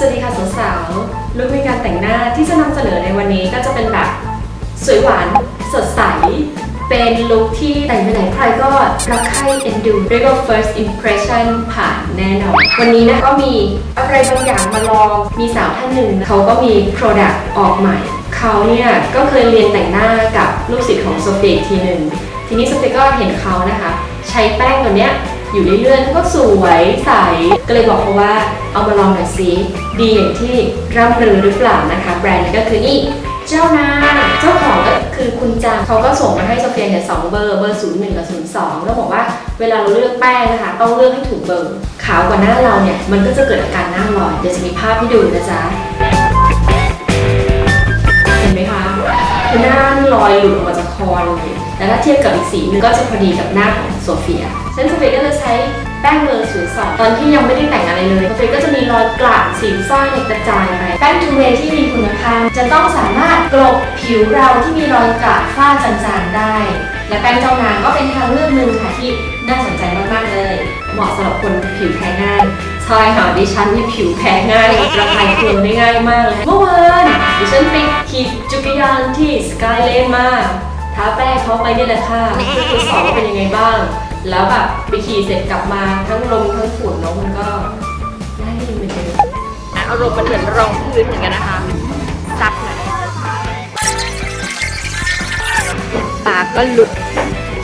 สวัสดีค่ะสาวๆลุคในการแต่งหน้าที่จะนำเสนอในวันนี้ก็จะเป็นแบบสวยหวานสดใส เป็นลุคที่แต่งไปไหนใครก็รักใคร่เอ็นดูเรียกว่า first impression ผ่านแน่นอน วันนี้นะก็มีอะไรบางอย่างมาลอง มีสาวท่านหนึ่งเขาก็มี product ออกใหม่ เขาเนี่ยก็เคยเรียนแต่งหน้ากับลูกศิษย์ของโซเฟียอีกทีหนึ่งทีนี้โซเฟียก็เห็นเขานะคะ ใช้แป้งตัวเนี้ย อยู่เรื่อยๆก็สวยใส ก็เลยบอกเขาว่าเอามาลองหน่อยสิดีอย่างที่ร่ำลือหรือเปล่านะคะ แบรนด์นี้ก็คือนี่เจ้านาเจ้าของก็คือคุณจางเขาก็ส่งมาให้โซเฟียเนี่ยสองเบอร์เบอร์ศูนย์หนึ่งกับศูนย์สองแล้วบอกว่าเวลาเราเลือกแป้งนะคะ ต้องเลือกให้ถูกเบอร์ขาวกว่าหน้าเราเนี่ยมันก็จะเกิดอาการหน้าลอยเดี๋ยวจะมีภาพให้ดูนะจ๊ะเห็นไหมคะคือหน้าลอยหลุดออกมาจากคอเลยแต่ถ้าเทียบกับอีกสีนึงก็จะพอดีกับหน้าของโซเฟีย นันโซเฟียก็จะใช้แป้งเบอร์ศูนย์สองตอนที่ยังไม่ได้แต่งอะไรเลยโซเฟียก็จะมีรอยกระสีฟ้าเนี่ยกระจายไปแป้งทูเวย์ที่มีคุณภาพจะต้องสามารถกลบผิวเราที่มีรอยกระฝ้าจางๆได้ และแป้งเจ้านางก็เป็นทางเลือกหนึ่งค่ะที่น่าสนใจมากๆเลย เหมาะสำหรับคนผิวแพ้ง่ายใช่ค่ะดิฉันนี่ผิวแพ้ง่ายระคายเคืองได้ง่ายมากเลยเมื่อวานดิฉันไปขี่จักรยานที่สกายเลนมาท้าแป้งเขาไปนี่แหละค่ะเพื่อทดสอบว่าเป็นยังไงบ้าง แล้วแบบไปขี่เสร็จกลับมาทั้งลมทั้งฝุ่นเนาะมันก็ได้ดีเหมือนเดิมอารมณ์มันเหมือนรองพื้นเหมือนกันนะคะซับหน่อยปากก็หลุด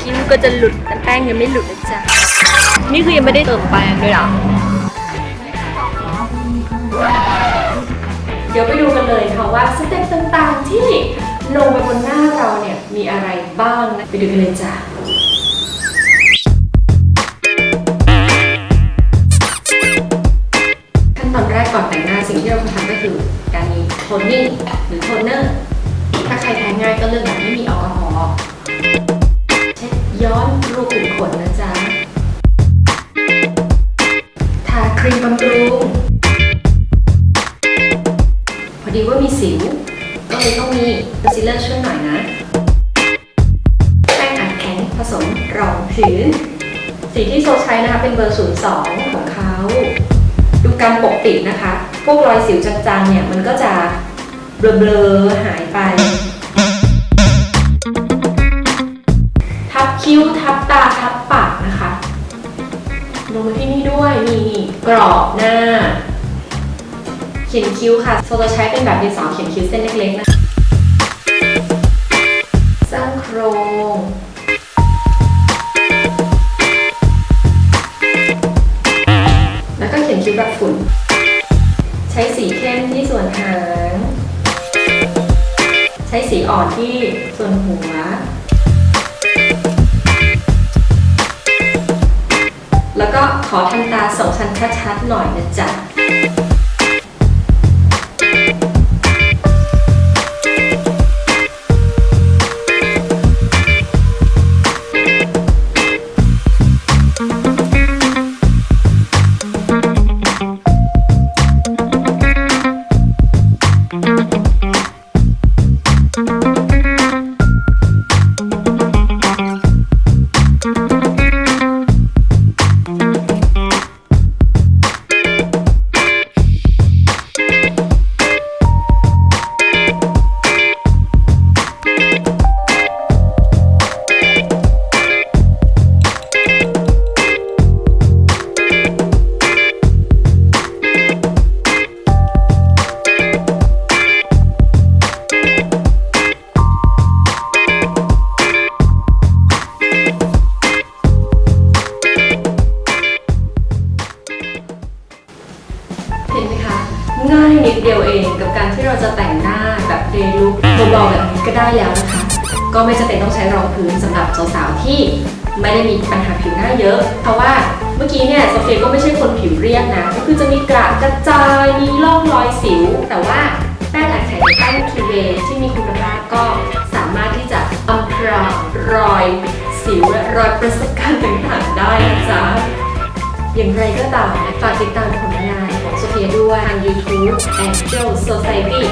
ชิ้นก็จะหลุดแต่แป้งยังไม่หลุดนะจ๊ะนี่คือยังไม่ได้เติมแป้งด้วยหรอเดี๋ยวไปดูกันเลยค่ะว่าสเต็ปต่างๆที่ลงไปบนหน้าเราเนี่ยมีอะไรบ้างนะไปดูกันเลยจ้ะ ง่ายก็เลือกแบบไม่มีแอลกอฮอล์เช็ดย้อนรูขุมขนนะจ๊ะ ทาครีมบำรุง พอดีว่ามีสิว ก็เลยต้องมีคอนซีลเลอร์ช่วยหน่อยนะแป้งอัดแข็งผสมรองพื้น สีที่โซใช้นะคะเป็นเบอร์ 02 ของเขาดูการปกปิดนะคะ พวกรอยสิวจางๆเนี่ยมันก็จะเบลอๆหายไป กรอบหน้า เขียนคิ้วค่ะโซจะใช้เป็นแบบดินสอเขียนคิ้วเส้นเล็กๆนะสร้างโครงแล้วก็เขียนคิ้วแบบฝุ่น ใช้สีเข้มที่ส่วนหาง ใช้สีอ่อนที่ส่วนหัว ก็ขอทำตาสองชั้นชัดๆหน่อยนะจ๊ะ จะแต่งหน้าแบบเดลุคเบาๆแบบนี้ก็ได้แล้วนะคะ ก็ไม่จำเป็นต้องใช้รองพื้นสำหรับสาวๆที่ไม่ได้มีปัญหาผิวหน้าเยอะ เพราะว่าเมื่อกี้เนี่ยโซเฟียก็ไม่ใช่คนผิวเรียบนะ ก็คือจะมีกระกระจายมีร่องรอยสิว แต่ว่าแป้งอัดแข็งแป้งทูเวย์ที่มีคุณภาพก็สามารถที่จะอำพรางรอยสิวและรอยประสบการณ์ต่างๆได้นะจ๊ะอย่างไรก็ตามฝากติดตามผลงานของโซเฟีย ด้วยทาง YouTube Angel Society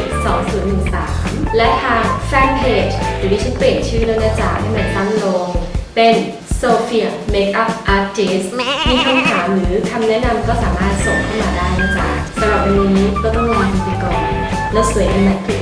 2013 และทางแฟนเพจหรือดิฉันเปลี่ยนชื่อแล้วนะจ๊ะให้มันสั้นลง เป็น Sophia Makeup Artist มีคำถามหรือคำแนะนำก็สามารถส่งเข้ามาได้นะจ๊ะสำหรับำหรับวันนี้ก็ต้องลาไปก่อน แล้วสวยกันใหม่คลิป